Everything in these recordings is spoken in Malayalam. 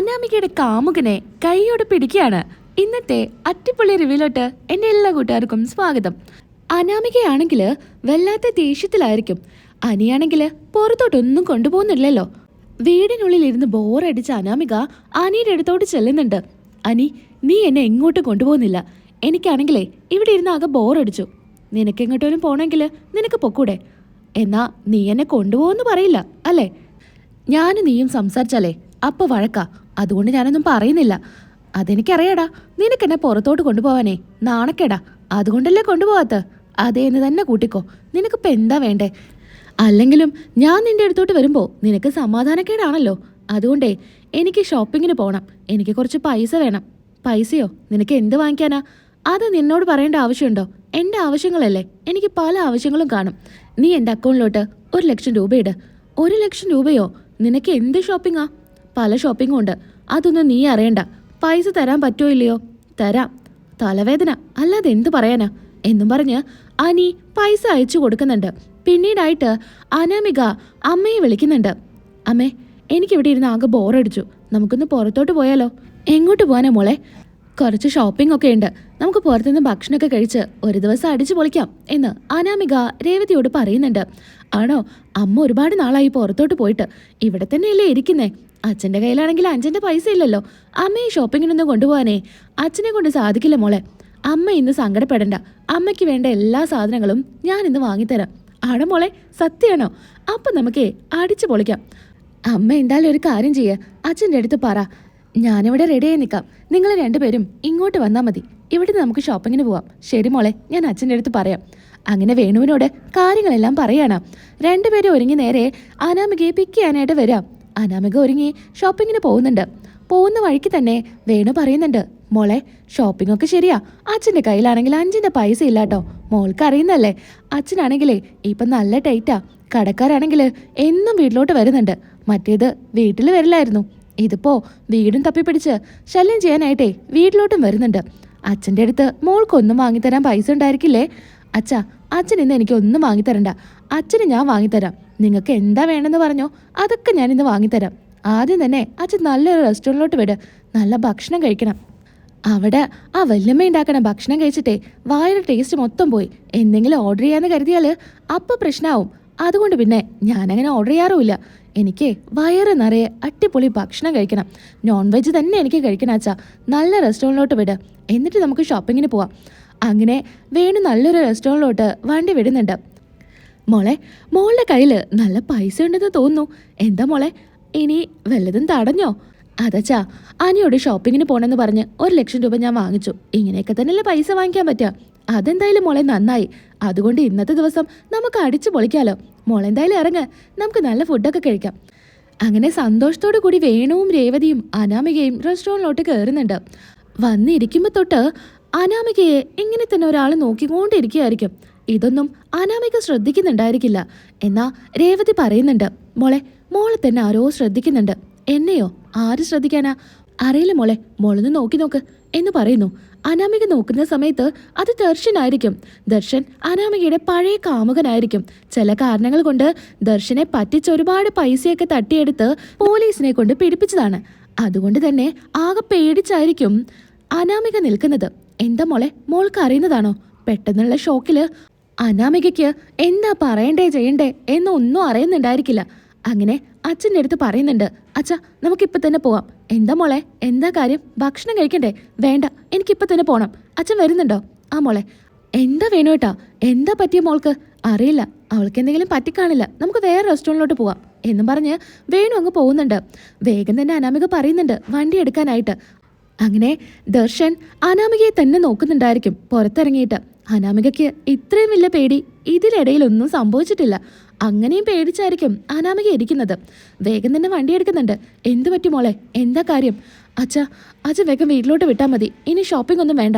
അനാമികയുടെ കാമുകനെ കൈയോടെ പിടിക്കുകയാണ്. ഇന്നത്തെ അട്ടിപ്പൊളി റിവ്യൂലോട്ട് എന്റെ എല്ലാ കൂട്ടുകാർക്കും സ്വാഗതം. അനാമികയാണെങ്കിൽ വല്ലാത്ത ദേഷ്യത്തിലായിരിക്കും. അനിയാണെങ്കിൽ പുറത്തോട്ടൊന്നും കൊണ്ടുപോകുന്നില്ലല്ലോ. വീടിനുള്ളിൽ ഇരുന്ന് ബോറടിച്ച അനാമിക അനിയുടെ അടുത്തോട്ട് ചെല്ലുന്നുണ്ട്. അനി നീ എന്നെ എങ്ങോട്ടും കൊണ്ടുപോകുന്നില്ല. എനിക്കാണെങ്കിലേ ഇവിടെ ഇരുന്ന് ആകെ ബോറടിച്ചു. നിനക്ക് എങ്ങോട്ടേലും പോകണമെങ്കിൽ നിനക്ക് പൊക്കൂടെ. എന്നാ നീ എന്നെ കൊണ്ടുപോകുമെന്ന് പറയില്ല അല്ലേ? ഞാനും നീയും സംസാരിച്ചാലേ അപ്പ വഴക്കാ. അതുകൊണ്ട് ഞാനൊന്നും പറയുന്നില്ല. അതെനിക്കറിയാടാ. നിനക്കെന്നെ പുറത്തോട്ട് കൊണ്ടുപോവാനേ. നാണക്കേടാ. അതുകൊണ്ടല്ലേ കൊണ്ടുപോകാത്ത അതേന്ന് തന്നെ കൂട്ടിക്കോ. നിനക്കിപ്പോ എന്താ വേണ്ടേ? അല്ലെങ്കിലും ഞാൻ നിന്റെ അടുത്തോട്ട് വരുമ്പോ നിനക്ക് സമാധാനക്കേടാണല്ലോ. അതുകൊണ്ടേ എനിക്ക് ഷോപ്പിങ്ങിന് പോകണം എനിക്ക് കുറച്ച് പൈസ വേണം. പൈസയോ? നിനക്ക് എന്ത് വാങ്ങിക്കാനാ? അത് നിന്നോട് പറയേണ്ട ആവശ്യമുണ്ടോ? എന്റെ ആവശ്യങ്ങളല്ലേ. എനിക്ക് പല ആവശ്യങ്ങളും കാണും. നീ എന്റെ അക്കൗണ്ടിലോട്ട് ഒരു ലക്ഷം രൂപ ഒരു ലക്ഷം രൂപയോ? നിനക്ക് എന്ത് ഷോപ്പിങ്ങാ? പല ഷോപ്പിംഗും ഉണ്ട്. അതൊന്നും നീ അറിയണ്ട. പൈസ തരാൻ പറ്റുമോ ഇല്ലയോ? തരാം. തലവേദന. അല്ലാതെ എന്ത് പറയാനാ? എന്നും പറഞ്ഞ് അനി പൈസ അയച്ചു കൊടുക്കുന്നുണ്ട്. പിന്നീടായിട്ട് അനാമിക അമ്മയെ വിളിക്കുന്നുണ്ട്. അമ്മേ എനിക്കിവിടെ ഇരുന്ന് ആകെ ബോറടിച്ചു. നമുക്കൊന്ന് പുറത്തോട്ട് പോയാലോ? എങ്ങോട്ട് പോകാനാ മോളെ? കുറച്ച് ഷോപ്പിംഗ് ഒക്കെ ഉണ്ട്. നമുക്ക് പുറത്തുനിന്ന് ഭക്ഷണമൊക്കെ കഴിച്ച് ഒരു ദിവസം അടിച്ചു പൊളിക്കാം എന്ന് അനാമിക രേവതിയോട് പറയുന്നുണ്ട്. ആണോ? അമ്മ ഒരുപാട് നാളായി പുറത്തോട്ട് പോയിട്ട്. ഇവിടെ തന്നെയല്ലേ ഇരിക്കുന്നേ? അച്ഛന്റെ കയ്യിലാണെങ്കിൽ അച്ഛന്റെ പൈസ ഇല്ലല്ലോ. അമ്മയെ ഷോപ്പിങ്ങിനൊന്നും കൊണ്ടുപോകാനേ. അച്ഛനെ കൊണ്ട് സാധിക്കില്ല മോളെ. അമ്മ ഇന്ന് സങ്കടപ്പെടണ്ട. അമ്മയ്ക്ക് വേണ്ട എല്ലാ സാധനങ്ങളും ഞാൻ ഇന്ന് വാങ്ങിത്തരാം. ആണോ മോളെ? സത്യമാണോ അപ്പം നമുക്കേ അടിച്ചു പൊളിക്കാം. അമ്മ എന്തായാലും ഒരു കാര്യം ചെയ്യുക അച്ഛന്റെ അടുത്ത് പറ. ഞാനിവിടെ റെഡിയായി നിൽക്കാം. നിങ്ങൾ രണ്ടുപേരും ഇങ്ങോട്ട് വന്നാൽ മതി. ഇവിടെ നമുക്ക് ഷോപ്പിങ്ങിന് പോവാം. ശരി മോളെ ഞാൻ അച്ഛന്റെ അടുത്ത് പറയാം. അങ്ങനെ വേണുവിനോട് കാര്യങ്ങളെല്ലാം പറയണം. രണ്ടുപേരും ഒരുങ്ങി നേരെ അനാമികയെ പിക്ക് ചെയ്യാനായിട്ട് വരാം. അനാമിക ഒരുങ്ങി ഷോപ്പിങ്ങിന് പോകുന്നുണ്ട്. പോകുന്ന വഴിക്ക് തന്നെ വേണു പറയുന്നുണ്ട് മോളെ ഷോപ്പിംഗ് ഒക്കെ ശരിയാ. അച്ഛന്റെ കയ്യിലാണെങ്കിൽ അഞ്ചിന്റെ പൈസ ഇല്ലാട്ടോ മോൾക്ക് അറിയുന്നല്ലേ അച്ഛനാണെങ്കിലേ ഇപ്പം നല്ല ടൈറ്റാ. കടക്കാരാണെങ്കിൽ എന്നും വീട്ടിലോട്ട് വരുന്നുണ്ട്. മറ്റേത് വീട്ടിൽ വരില്ലായിരുന്നു. ഇതിപ്പോ വീടും തപ്പിപ്പിടിച്ച് ശല്യം ചെയ്യാനായിട്ടേ വീട്ടിലോട്ടും വരുന്നുണ്ട്. അച്ഛന്റെ അടുത്ത് മോൾക്കൊന്നും വാങ്ങിത്തരാൻ പൈസ ഉണ്ടായിരിക്കില്ലേ? അച്ഛാ അച്ഛൻ ഇന്ന് എനിക്ക് ഒന്നും വാങ്ങിത്തരണ്ട. അച്ഛന് ഞാൻ വാങ്ങിത്തരാം. നിങ്ങൾക്ക് എന്താ വേണമെന്ന് പറഞ്ഞോ അതൊക്കെ ഞാൻ ഇന്ന് വാങ്ങിത്തരാം. ആദ്യം തന്നെ അച്ഛൻ നല്ലൊരു റെസ്റ്റോറന്റിലോട്ട് വിട്. നല്ല ഭക്ഷണം കഴിക്കണം. അവിടെ ആ വല്യമ്മ ഉണ്ടാക്കണ ഭക്ഷണം കഴിച്ചിട്ടേ വായുടെ ടേസ്റ്റ് മൊത്തം പോയി. എന്തെങ്കിലും ഓർഡർ ചെയ്യാന്ന് കരുതിയാൽ അപ്പൊ പ്രശ്നമാവും അതുകൊണ്ട് പിന്നെ ഞാനങ്ങനെ ഓർഡർ ചെയ്യാറുമില്ല. എനിക്ക് വയറ് നിറയെ അടിപൊളി ഭക്ഷണം കഴിക്കണം. നോൺ വെജ് തന്നെ എനിക്ക് കഴിക്കണം അച്ഛാ. നല്ല റെസ്റ്റോറന്റിലോട്ട് വിട്. എന്നിട്ട് നമുക്ക് ഷോപ്പിങ്ങിന് പോവാം. അങ്ങനെ വേണു നല്ലൊരു റെസ്റ്റോറന്റിലോട്ട് വണ്ടി വിടുന്നുണ്ട്. മോളെ മോളുടെ കയ്യിൽ നല്ല പൈസ ഉണ്ടെന്ന് തോന്നുന്നു. എന്താ മോളെ ഇനി വല്ലതും തടഞ്ഞോ? അതച്ചാ അനിയോട് ഷോപ്പിങ്ങിന് പോകണമെന്ന് പറഞ്ഞ് ഒരു ലക്ഷം രൂപ ഞാൻ വാങ്ങിച്ചു. ഇങ്ങനെയൊക്കെ തന്നെയല്ലേ പൈസ വാങ്ങിക്കാൻ പറ്റുക അതെന്തായാലും മോളെ നന്നായി. അതുകൊണ്ട് ഇന്നത്തെ ദിവസം നമുക്ക് അടിച്ചു പൊളിക്കാലോ. മോളെന്തായാലും ഇറങ്ങ്. നമുക്ക് നല്ല ഫുഡൊക്കെ കഴിക്കാം. അങ്ങനെ സന്തോഷത്തോടു കൂടി വേണുവും രേവതിയും അനാമികയും റെസ്റ്റോറന്റിലോട്ട് കയറുന്നുണ്ട്. വന്നിരിക്കുമ്പോൾ തൊട്ട് അനാമികയെ ഇങ്ങനെ തന്നെ ഒരാൾ നോക്കിക്കൊണ്ടിരിക്കുകയായിരിക്കും. ഇതൊന്നും അനാമിക ശ്രദ്ധിക്കുന്നുണ്ടായിരിക്കില്ല. എന്നാ രേവതി പറയുന്നുണ്ട് മോളെ മോളെ തന്നെ ആരോ ശ്രദ്ധിക്കുന്നുണ്ട്. എന്നെയോ ആര് ശ്രദ്ധിക്കാനാ? അറിയില്ല മോളെ മോളൊന്ന് നോക്കി നോക്ക്. എന്ന് പറയുന്നു. അനാമിക നോക്കുന്ന സമയത്ത് അത് ദർശനായിരിക്കും. ദർശൻ അനാമികയുടെ പഴയ കാമുകനായിരിക്കും. ചില കാരണങ്ങൾ കൊണ്ട് ദർശനെ പറ്റിച്ച് ഒരുപാട് പൈസയൊക്കെ തട്ടിയെടുത്ത് പോലീസിനെ കൊണ്ട് പിടിപ്പിച്ചതാണ്. അതുകൊണ്ട് തന്നെ ആകെ പേടിച്ചായിരിക്കും അനാമിക നിൽക്കുന്നത്. എന്താ മോളെ മോൾക്ക് അറിയുന്നതാണോ? പെട്ടെന്നുള്ള ഷോക്കിൽ അനാമികയ്ക്ക് എന്താ പറയണ്ടേ ചെയ്യണ്ടേ എന്നൊന്നും അറിയുന്നുണ്ടായിരിക്കില്ല. അങ്ങനെ അച്ഛന്റെ അടുത്ത് പറയുന്നുണ്ട് അച്ഛ നമുക്കിപ്പൊ തന്നെ പോവാം. എന്താ മോളെ? എന്താ കാര്യം? ഭക്ഷണം കഴിക്കണ്ടേ? വേണ്ട എനിക്കിപ്പൊ തന്നെ പോണം. അച്ഛൻ വരുന്നുണ്ടോ? ആ മോളെ എന്താ വേണു കേട്ടാ എന്താ പറ്റിയ മോൾക്ക്? അറിയില്ല അവൾക്ക് എന്തെങ്കിലും പറ്റിക്കാണില്ല. നമുക്ക് വേറെ റെസ്റ്റോറന്റിലോട്ട് പോവാം. എന്നും പറഞ്ഞ് വേണു അങ്ങ് പോകുന്നുണ്ട്. വേഗം തന്നെ അനാമിക പറയുന്നുണ്ട് വണ്ടി എടുക്കാനായിട്ട്. അങ്ങനെ ദർശൻ അനാമികയെ തന്നെ നോക്കുന്നുണ്ടായിരിക്കും പുറത്തിറങ്ങിയിട്ട്. അനാമികയ്ക്ക് ഇത്രയും വലിയ പേടി ഇതിനിടയിൽ ഒന്നും സംഭവിച്ചിട്ടില്ല. അങ്ങനെയും പേടിച്ചായിരിക്കും അനാമിക ഇരിക്കുന്നത്. വേഗം തന്നെ വണ്ടി എടുക്കുന്നുണ്ട്. എന്തു പറ്റി മോളെ? എന്താ കാര്യം? അച്ഛാ അച്ഛ വേഗം വീട്ടിലോട്ട് വിട്ടാൽ മതി. ഇനി ഷോപ്പിംഗ് ഒന്നും വേണ്ട.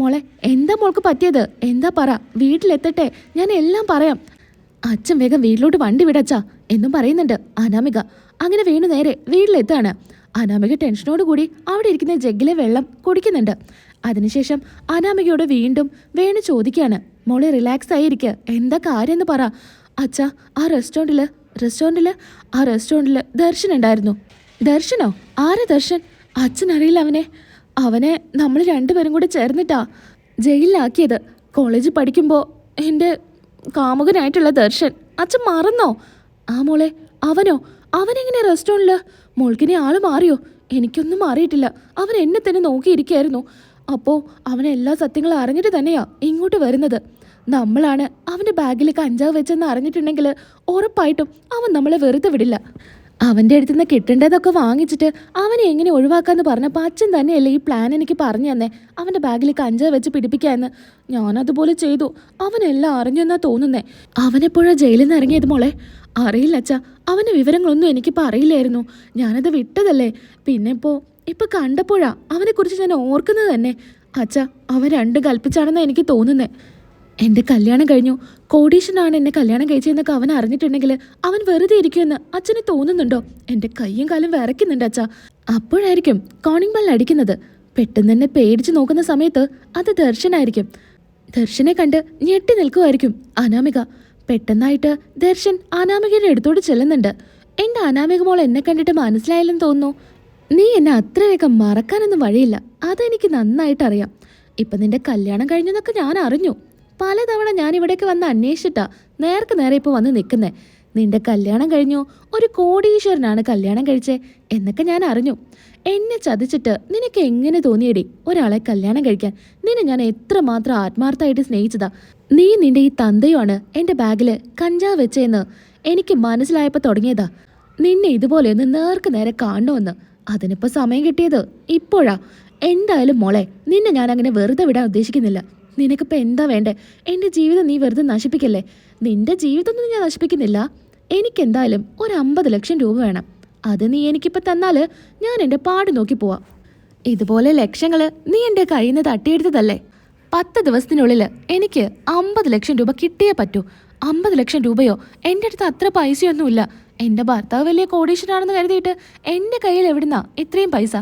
മോളെ എന്താ മോൾക്ക് പറ്റിയത്? എന്താ പറ? വീട്ടിലെത്തട്ടെ. ഞാൻ എല്ലാം പറയാം. അച്ഛൻ വേഗം വീട്ടിലോട്ട് വണ്ടി വിടച്ചാ എന്നും പറയുന്നുണ്ട് അനാമിക. അങ്ങനെ വീണു നേരെ വീട്ടിലെത്താണ്. അനാമിക ടെൻഷനോട് കൂടി അവിടെ ഇരിക്കുന്ന ജഗ്ഗിലെ വെള്ളം കുടിക്കുന്നുണ്ട്. അതിനുശേഷം അനാമികയോട് വീണ്ടും വേണു ചോദിക്കുകയാണ് മോളെ റിലാക്സ് ആയിരിക്കുക എന്താ കാര്യം എന്ന് പറ. അച്ഛാ ആ റെസ്റ്റോറന്റിൽ റെസ്റ്റോറന്റിൽ ആ റെസ്റ്റോറന്റിൽ ദർശൻ ഉണ്ടായിരുന്നു. ദർശനോ? ആരാ ദർശൻ? അച്ഛനറിയില്ല അവനെ. അവനെ നമ്മൾ രണ്ടുപേരും കൂടെ ചേർന്നിട്ടാ ജയിലിലാക്കിയത്. കോളേജിൽ പഠിക്കുമ്പോൾ എന്റെ കാമുകനായിട്ടുള്ള ദർശൻ. അച്ഛൻ മറന്നോ? ആ മോളെ അവനോ? അവനെങ്ങനെ റെസ്റ്റോറന്റിൽ മോൾക്കിനെ ആൾ മാറിയോ? എനിക്കൊന്നും മാറിയിട്ടില്ല അവൻ എന്നെ തന്നെ നോക്കിയിരിക്കായിരുന്നു. അപ്പോൾ അവൻ എല്ലാ സത്യങ്ങളും അറിഞ്ഞിട്ട് തന്നെയാ ഇങ്ങോട്ട് വരുന്നത്. നമ്മളാണ് അവന്റെ ബാഗിൽ കഞ്ചാവ് വെച്ചെന്ന് അറിഞ്ഞിട്ടുണ്ടെങ്കിൽ ഉറപ്പായിട്ടും അവൻ നമ്മളെ വെറുതെ വിടില്ല. അവന്റെ അടുത്ത് നിന്ന് കിട്ടേണ്ടതൊക്കെ വാങ്ങിച്ചിട്ട് അവനെ എങ്ങനെ ഒഴിവാക്കാന്ന് പറഞ്ഞപ്പോൾ അച്ഛൻ തന്നെയല്ലേ ഈ പ്ലാൻ എനിക്ക് പറഞ്ഞു തന്നെ. അവന്റെ ബാഗിൽ കഞ്ചാവ് വെച്ച് പിടിപ്പിക്കാമെന്ന് ഞാനതുപോലെ ചെയ്തു. അവനെല്ലാം അറിഞ്ഞെന്നാ തോന്നുന്നേ. അവനെപ്പോഴാ ജയിലിൽ നിന്ന് ഇറങ്ങിയത് മോളെ? അറിയില്ല അച്ഛാ. അവന്റെ വിവരങ്ങളൊന്നും എനിക്കിപ്പോൾ അറിയില്ലായിരുന്നു. ഞാനത് വിട്ടതല്ലേ? പിന്നെ ഇപ്പോൾ ഇപ്പൊ കണ്ടപ്പോഴാ അവനെക്കുറിച്ച് ഞാൻ ഓർക്കുന്നത് തന്നെ. അച്ഛ അവൻ രണ്ട് കൽപ്പിച്ചാണെന്ന് എനിക്ക് തോന്നുന്നേ. എന്റെ കല്യാണം കഴിഞ്ഞു. കോടീശനാണ് എന്നെ കല്യാണം കഴിച്ചതെന്നൊക്കെ അവൻ അറിഞ്ഞിട്ടുണ്ടെങ്കിൽ അവൻ വെറുതെ ഇരിക്കുമെന്ന് അച്ഛന് തോന്നുന്നുണ്ടോ? എന്റെ കയ്യും കാലും വിറയ്ക്കുന്നുണ്ട് അച്ഛ. അപ്പോഴായിരിക്കും കോണിംഗ് ബെൽ അടിക്കുന്നത്. പെട്ടെന്ന് തന്നെ പേടിച്ച് നോക്കുന്ന സമയത്ത് അത് ദർശനായിരിക്കും. ദർശനെ കണ്ട് ഞെട്ടി നിൽക്കുമായിരിക്കും അനാമിക. പെട്ടെന്നായിട്ട് ദർശൻ അനാമികയുടെ അടുത്തോട് ചെല്ലുന്നുണ്ട്. എന്റെ അനാമിക മോൾ എന്നെ കണ്ടിട്ട് മനസ്സിലായില്ലെന്ന് തോന്നുന്നു. നീ എന്നെ അത്ര വേഗം മറക്കാനൊന്നും വഴിയില്ല. അതെനിക്ക് നന്നായിട്ടറിയാം. ഇപ്പൊ നിന്റെ കല്യാണം കഴിഞ്ഞെന്നൊക്കെ ഞാൻ അറിഞ്ഞു. പലതവണ ഞാൻ ഇവിടേക്ക് വന്ന് അന്വേഷിച്ചിട്ടാ നേർക്ക് നേരെ ഇപ്പൊ വന്ന് നിൽക്കുന്നേ. നിന്റെ കല്യാണം കഴിഞ്ഞു. ഒരു കോടീശ്വരനാണ് കല്യാണം കഴിച്ചേ എന്നൊക്കെ ഞാൻ അറിഞ്ഞു. എന്നെ ചതിച്ചിട്ട് നിനക്ക് എങ്ങനെ തോന്നിയടി ഒരാളെ കല്യാണം കഴിക്കാൻ? നിന്നെ ഞാൻ എത്രമാത്രം ആത്മാർത്ഥമായിട്ട് സ്നേഹിച്ചതാ. നീ നിന്റെ ഈ തന്തയുമാണ് എന്റെ ബാഗിൽ കഞ്ചാവ് വെച്ചേന്ന് എനിക്ക് മനസ്സിലായപ്പോൾ തുടങ്ങിയതാ. നിന്നെ ഇതുപോലെ ഒന്ന് നേർക്ക് നേരെ കാണണമെന്ന്. അതിനിപ്പോ സമയം കിട്ടിയത്. ഇപ്പോഴാ. എന്തായാലും മോളെ നിന്നെ ഞാൻ അങ്ങനെ വെറുതെ വിടാൻ ഉദ്ദേശിക്കുന്നില്ല. നിനക്കിപ്പോ എന്താ വേണ്ടേ? എന്റെ ജീവിതം നീ വെറുതെ നശിപ്പിക്കല്ലേ? നിന്റെ ജീവിതമൊന്നും ഞാൻ നശിപ്പിക്കുന്നില്ല. എനിക്കെന്തായാലും ഒരു അമ്പത് ലക്ഷം രൂപ വേണം. അത് നീ എനിക്കിപ്പോ തന്നാൽ ഞാൻ എന്റെ പാട് നോക്കി പോവാം. ഇതുപോലെ ലക്ഷങ്ങൾ നീ എന്റെ കയ്യിൽ നിന്ന് തട്ടിയെടുത്തതല്ലേ? പത്ത് ദിവസത്തിനുള്ളിൽ എനിക്ക് അമ്പത് ലക്ഷം രൂപ കിട്ടിയേ പറ്റൂ. അമ്പത് ലക്ഷം രൂപയോ? എന്റെ അടുത്ത് അത്ര പൈസയൊന്നുമില്ല. എന്റെ ഭർത്താവ് വലിയ കോടീശ്വരാണെന്ന് കരുതിയിട്ട് എന്റെ കയ്യിൽ എവിടുന്നാ ഇത്രയും പൈസ?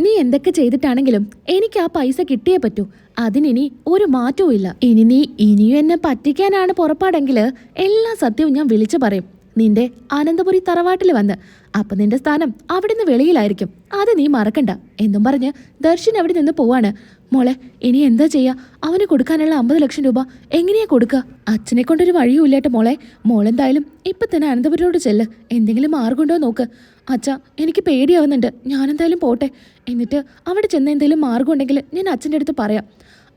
നീ എന്തൊക്കെ ചെയ്തിട്ടാണെങ്കിലും എനിക്ക് ആ പൈസ കിട്ടിയേ പറ്റൂ. അതിനിനി ഒരു മാറ്റവും ഇല്ല. ഇനി നീ ഇനിയും എന്നെ പറ്റിക്കാനാണ് പുറപ്പാടെങ്കിൽ എല്ലാ സത്യവും ഞാൻ വിളിച്ചു പറയും. നിന്റെ അനന്തപുരി തറവാട്ടിൽ വന്ന്. അപ്പൊ നിന്റെ സ്ഥാനം അവിടുന്ന് വെളിയിലായിരിക്കും. അത് നീ മറക്കണ്ട. എന്നും പറഞ്ഞ് ദർശൻ അവിടെ നിന്ന് പോവാണ്. മോളെ ഇനി എന്താ ചെയ്യാ? അവന് കൊടുക്കാനുള്ള അമ്പത് ലക്ഷം രൂപ എങ്ങനെയാ കൊടുക്കുക അച്ഛനെ കൊണ്ടൊരു വഴിയുമില്ലേട്ട മോളെ. മോളെന്തായാലും ഇപ്പൊ തന്നെ അനന്തപുരോട് ചെല്ല്. എന്തെങ്കിലും മാർഗമുണ്ടോ നോക്ക്. അച്ഛ എനിക്ക് പേടിയാവുന്നുണ്ട്. ഞാനെന്തായാലും പോട്ടെ. എന്നിട്ട് അവിടെ ചെന്ന എന്തെങ്കിലും മാർഗം ഉണ്ടെങ്കിൽ ഞാൻ അച്ഛന്റെ അടുത്ത് പറയാം.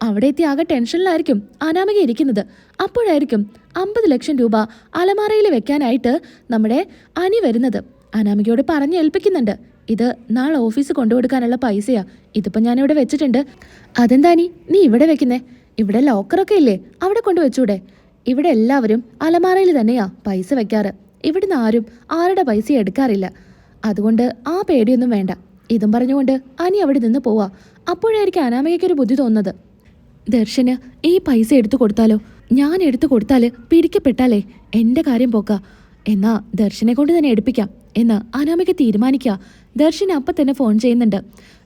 അവിടെ എത്തി ആകെ ടെൻഷനിലായിരിക്കും അനാമിക ഇരിക്കുന്നത്. അപ്പോഴായിരിക്കും അമ്പത് ലക്ഷം രൂപ അലമാറയിൽ വെക്കാനായിട്ട് നമ്മുടെ അനി വരുന്നത്. അനാമികയോട് പറഞ്ഞ് ഏൽപ്പിക്കുന്നുണ്ട്. ഇത് നാളെ ഓഫീസ് കൊണ്ടുകൊടുക്കാനുള്ള പൈസയാ. ഇതിപ്പോ ഞാനിവിടെ വെച്ചിട്ടുണ്ട്. അതെന്താനി നീ ഇവിടെ വെക്കുന്നേ? ഇവിടെ ലോക്കറൊക്കെ ഇല്ലേ? അവിടെ കൊണ്ടു വെച്ചൂടെ? ഇവിടെ എല്ലാവരും അലമാറയിൽ തന്നെയാ പൈസ വെക്കാറ്. ഇവിടുന്ന് ആരും ആരുടെ പൈസ എടുക്കാറില്ല. അതുകൊണ്ട് ആ പേടിയൊന്നും വേണ്ട. ഇതും പറഞ്ഞുകൊണ്ട് അനി അവിടെ നിന്ന് പോവാ. അപ്പോഴായിരിക്കും അനാമികയ്ക്കൊരു ബുദ്ധി തോന്നുന്നത്. ദർശന് ഈ പൈസ എടുത്തു കൊടുത്താലോ? ഞാൻ എടുത്തു കൊടുത്താൽ പിടിക്കപ്പെട്ടാലേ? എന്റെ കാര്യം പോക്ക. എന്നാ ദർശനെ കൊണ്ട് തന്നെ എടുപ്പിക്കാം. എന്ന് അനാമിക തീരുമാനിക്കുക ദർശൻ അപ്പം തന്നെ ഫോൺ ചെയ്യുന്നുണ്ട്.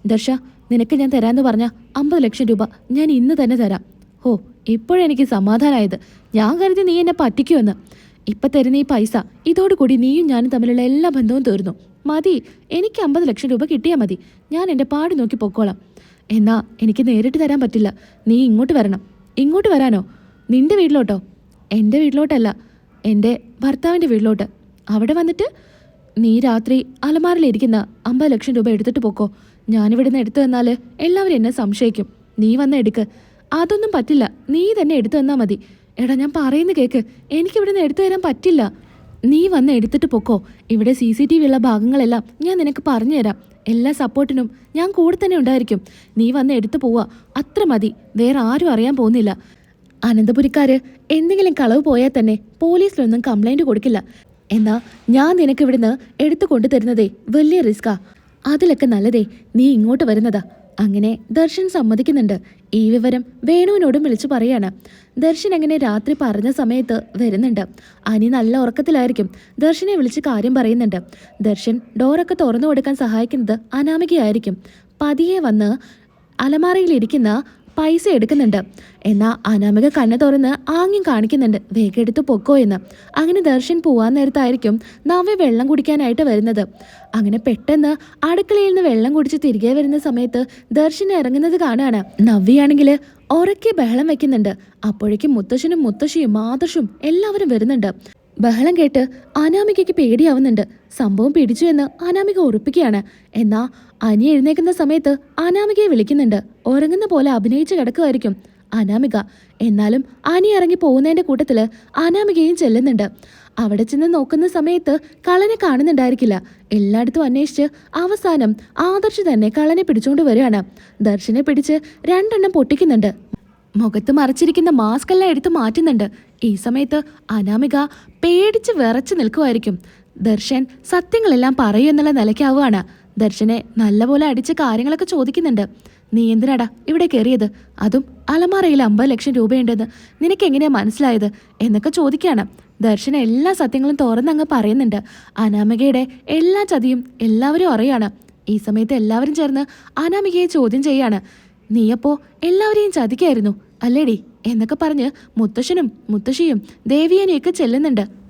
ദർശ നിനക്ക് ഞാൻ തരാമെന്ന് പറഞ്ഞ അമ്പത് ലക്ഷം രൂപ ഞാൻ ഇന്ന് തന്നെ തരാം. ഹോ ഇപ്പോഴെനിക്ക് സമാധാനമായത് ഞാൻ കരുതി നീ എന്നെ പറ്റിക്കുമെന്ന്. ഇപ്പം തരുന്ന ഈ പൈസ ഇതോടുകൂടി നീയും ഞാനും തമ്മിലുള്ള എല്ലാ ബന്ധവും തീർന്നു. മതി എനിക്ക് അമ്പത് ലക്ഷം രൂപ കിട്ടിയാൽ മതി. ഞാൻ എന്റെ പാട് നോക്കി പൊക്കോളാം. എന്നാ എനിക്ക് നേരിട്ട് തരാൻ പറ്റില്ല. നീ ഇങ്ങോട്ട് വരണം. ഇങ്ങോട്ട് വരാനോ? നിന്റെ വീട്ടിലോട്ടോ? എന്റെ വീട്ടിലോട്ടല്ല. എന്റെ ഭർത്താവിന്റെ വീട്ടിലോട്ട്. അവിടെ വന്നിട്ട് നീ രാത്രി അലമാറിലിരിക്കുന്ന അമ്പത് ലക്ഷം രൂപ എടുത്തിട്ട് പോക്കോ. ഞാനിവിടുന്ന് എടുത്തു തന്നാൽ എല്ലാവരും എന്നെ സംശയിക്കും. നീ വന്ന് എടുക്ക്. അതൊന്നും പറ്റില്ല. നീ തന്നെ എടുത്തു തന്നാൽ മതി. എടാ ഞാൻ പറയുന്ന കേക്ക്. എനിക്കിവിടുന്ന് എടുത്തു തരാൻ പറ്റില്ല. നീ വന്ന് എടുത്തിട്ട് പൊക്കോ. ഇവിടെ സി സി ടി വി ഉള്ള ഭാഗങ്ങളെല്ലാം ഞാൻ നിനക്ക് പറഞ്ഞു തരാം. എല്ലാ സപ്പോർട്ടിനും ഞാൻ കൂടെ തന്നെ ഉണ്ടായിരിക്കും. നീ വന്ന് എടുത്തു പോവാ. അത്ര മതി. വേറെ ആരും അറിയാൻ പോകുന്നില്ല. അനന്തപുരിക്കാര് എന്തെങ്കിലും കളവ് പോയാൽ തന്നെ പോലീസിലൊന്നും കംപ്ലൈന്റ് കൊടുക്കില്ല. എന്നാ ഞാൻ നിനക്ക് ഇവിടുന്ന് എടുത്തു കൊണ്ടുതരുന്നതേ വലിയ റിസ്കാ അതിലൊക്കെ നല്ലതേ നീ ഇങ്ങോട്ട് വരുന്നതാ. അങ്ങനെ ദർശൻ സമ്മതിക്കുന്നുണ്ട്. ഈ വിവരം വേണുവിനോടും വിളിച്ചു പറയാണ്. ദർശൻ അങ്ങനെ രാത്രി പറഞ്ഞ സമയത്ത് വരുന്നുണ്ട്. അനി നല്ല ഉറക്കത്തിലായിരിക്കും. ദർശനെ വിളിച്ച് കാര്യം പറയുന്നുണ്ട്. ദർശൻ ഡോറൊക്കെ തുറന്നു കൊടുക്കാൻ സഹായിക്കുന്നത് അനാമികയായിരിക്കും. പതിയെ വന്ന് അലമാറയിലിരിക്കുന്ന പൈസ എടുക്കുന്നുണ്ട്. എന്നാൽ അനാമിക കണ്ണ് തുറന്ന് ആംഗ്യം കാണിക്കുന്നുണ്ട്. വേഗം എടുത്ത് പൊക്കോ എന്ന്. അങ്ങനെ ദർശൻ പോവാൻ നേരത്തായിരിക്കും നവ്യ വെള്ളം കുടിക്കാനായിട്ട് വരുന്നത്. അങ്ങനെ പെട്ടെന്ന് അടുക്കളയിൽ നിന്ന് വെള്ളം കുടിച്ച് തിരികെ വരുന്ന സമയത്ത് ദർശൻ ഇറങ്ങുന്നത് കാണുകയാണ് നവ്യയാണെങ്കിൽ ഉറക്കെ ബഹളം വെക്കുന്നുണ്ട്. അപ്പോഴേക്കും മുത്തശ്ശനും മുത്തശ്ശിയും മാതൃശും എല്ലാവരും വരുന്നുണ്ട്. ബഹളം കേട്ട് അനാമികയ്ക്ക് പേടിയാവുന്നുണ്ട്. സംഭവം പിടിച്ചു എന്ന് അനാമിക ഉറപ്പിക്കുകയാണ്. എന്നാ അനി എഴുന്നേക്കുന്ന സമയത്ത് അനാമികയെ വിളിക്കുന്നുണ്ട്. ഉറങ്ങുന്ന പോലെ അഭിനയിച്ച് കിടക്കുമായിരിക്കും അനാമിക എന്നാലും അനി ഇറങ്ങി പോകുന്നതിന്റെ കൂട്ടത്തിൽ അനാമികയും ചെല്ലുന്നുണ്ട്. അവിടെ ചെന്ന് നോക്കുന്ന സമയത്ത് കളനെ കാണുന്നുണ്ടായിരിക്കില്ല. എല്ലായിടത്തും അന്വേഷിച്ച് അവസാനം ആദർശ് തന്നെ കളനെ പിടിച്ചുകൊണ്ട് വരികയാണ്. ദർശനെ പിടിച്ച് രണ്ടെണ്ണം പൊട്ടിക്കുന്നുണ്ട്. മുഖത്ത് മറച്ചിരിക്കുന്ന മാസ്ക് എല്ലാം എടുത്തു മാറ്റുന്നുണ്ട്. ഈ സമയത്ത് അനാമിക പേടിച്ച് വിറച്ചു നിൽക്കുമായിരിക്കും ദർശൻ സത്യങ്ങളെല്ലാം പറയൂ എന്നുള്ള നിലയ്ക്കാവുകയാണ്. ദർശനെ നല്ലപോലെ അടിച്ച് കാര്യങ്ങളൊക്കെ ചോദിക്കുന്നുണ്ട്. നീ എന്തിനാടാ ഇവിടെ കയറിയത്? അതും അലമാറയിൽ അമ്പത് ലക്ഷം രൂപയുണ്ടെന്ന് നിനക്ക് എങ്ങനെയാ മനസ്സിലായത്? എന്നൊക്കെ ചോദിക്കുകയാണ്. ദർശന എല്ലാ സത്യങ്ങളും തുറന്നങ്ങ് പറയുന്നുണ്ട്. അനാമികയുടെ എല്ലാ ചതിയും എല്ലാവരും അറിയാണ്. ഈ സമയത്ത് എല്ലാവരും ചേർന്ന് അനാമികയെ ചോദ്യം ചെയ്യാണ്. നീയപ്പോ എല്ലാവരെയും ചതിക്കായിരുന്നു. അല്ലേടി? എന്നൊക്കെ പറഞ്ഞ് മുത്തശ്ശനും മുത്തശ്ശിയും ദേവിയനെയൊക്കെ ചെല്ലുന്നുണ്ട്.